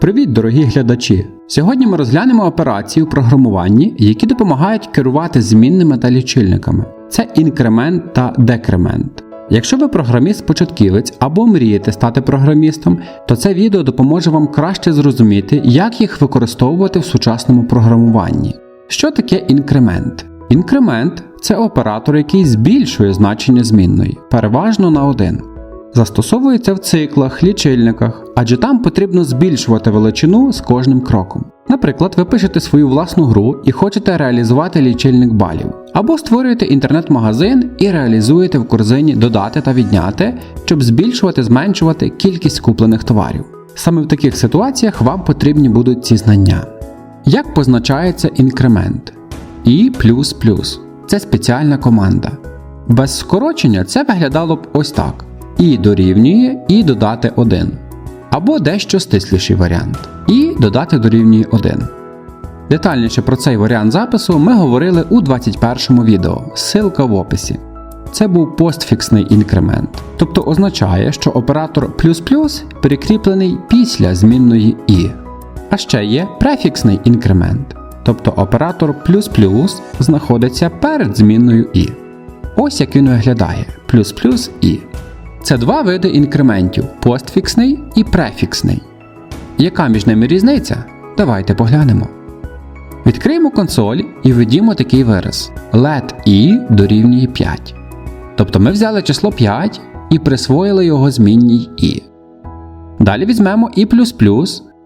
Привіт, дорогі глядачі! Сьогодні ми розглянемо операції у програмуванні, які допомагають керувати змінними та лічильниками. Це інкремент та декремент. Якщо ви програміст-початківець або мрієте стати програмістом, то це відео допоможе вам краще зрозуміти, як їх використовувати в сучасному програмуванні. Що таке інкремент? Інкремент це оператор, який збільшує значення змінної, переважно на 1. Застосовується в циклах, лічильниках, адже там потрібно збільшувати величину з кожним кроком. Наприклад, ви пишете свою власну гру і хочете реалізувати лічильник балів, або створюєте інтернет-магазин і реалізуєте в корзині додати та відняти, щоб збільшувати зменшувати кількість куплених товарів. Саме в таких ситуаціях вам потрібні будуть ці знання. Як позначається інкремент? І це спеціальна команда. Без скорочення це виглядало б ось так: і дорівнює і додати 1. Або дещо стисліший варіант. І додати дорівнює 1. Детальніше про цей варіант запису ми говорили у 21 відео, ссылка в описі. Це був постфіксний інкремент, тобто означає, що оператор плюс-плюс перекріплений після змінної і. А ще є префіксний інкремент, тобто оператор плюс-плюс знаходиться перед змінною і. Ось як він виглядає плюс-плюс і. Це два види інкрементів постфіксний і префіксний. Яка між ними різниця? Давайте поглянемо. Відкриємо консоль і введімо такий вираз let i дорівнює 5. Тобто ми взяли число 5 і присвоїли його змінній i. Далі візьмемо і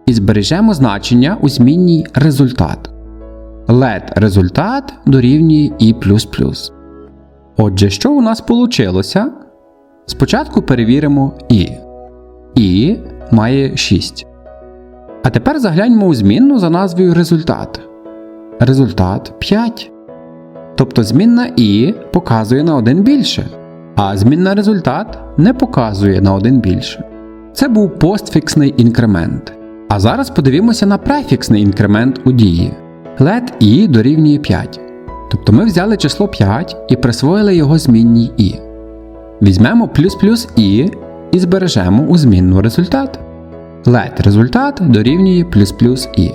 і збережемо значення у змінній результат. Let результат дорівнює і Отже, що у нас вийшло? Спочатку перевіримо і. І має 6. А тепер загляньмо у змінну за назвою результат. Результат 5. Тобто змінна І показує на 1 більше, а змінна результат не показує на 1 більше. Це був постфіксний інкремент. А зараз подивімося на префіксний інкремент у дії. Let i дорівнює 5. Тобто ми взяли число 5 і присвоїли його змінній і. Візьмемо плюс плюс і і збережемо у змінну результат. Let результат дорівнює плюс плюс і.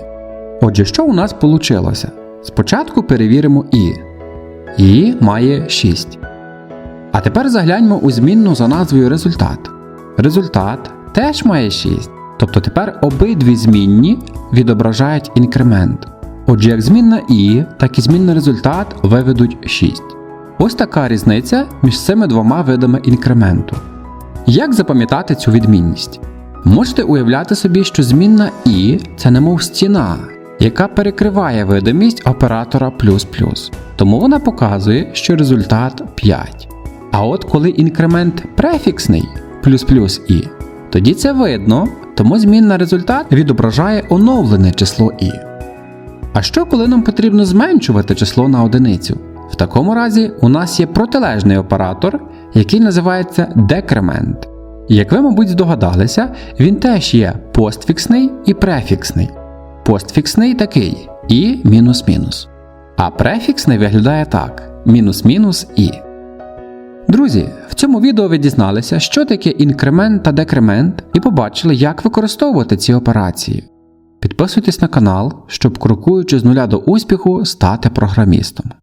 Отже, що у нас вийшло? Спочатку перевіримо і. І має 6. А тепер загляньмо у змінну за назвою результат. Результат теж має 6. Тобто тепер обидві змінні відображають інкремент. Отже, як змінна і, так і змінний результат виведуть 6. Ось така різниця між цими двома видами інкременту. Як запам'ятати цю відмінність? Можете уявляти собі, що змінна і це немов стіна, яка перекриває видимість оператора плюс-плюс. Тому вона показує, що результат 5. А от коли інкремент префіксний плюс-плюс і, тоді це видно, тому змінна результат відображає оновлене число і. А що коли нам потрібно зменшувати число на одиницю? В такому разі у нас є протилежний оператор, який називається декремент. Як ви, мабуть, здогадалися, він теж є постфіксний і префіксний. Постфіксний такий і мінус-мінус. А префіксний виглядає так: мінус-мінус і. Друзі, в цьому відео ви дізналися, що таке інкремент та декремент, і побачили, як використовувати ці операції. Підписуйтесь на канал, щоб крокуючи з нуля до успіху стати програмістом.